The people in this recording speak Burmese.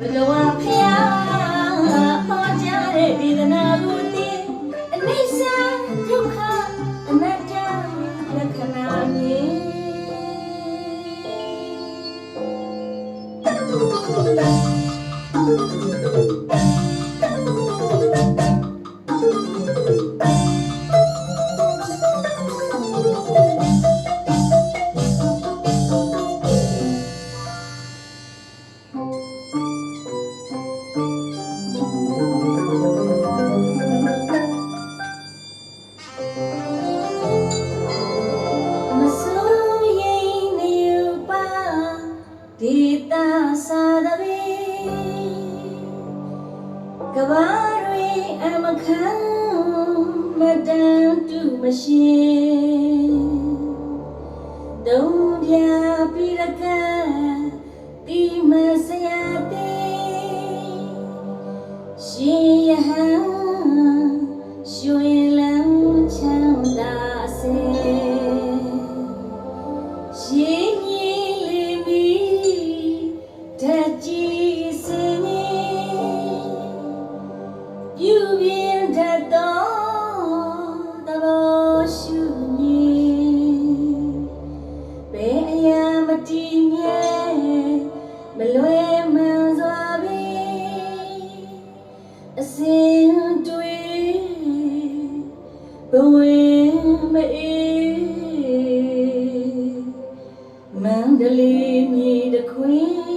ဘဂဝါဖျားဟောကြားတဲ့ဒေသနာကိုသိအနိစ္စဒုက္ခအနတ္တလက္ခဏာမြင်မ ဒေတာစာရပေကဘာတွေအမခံမတန်တူမရှ အစင်တွေဘဝမအေးမန္တလေးမြေတခွင်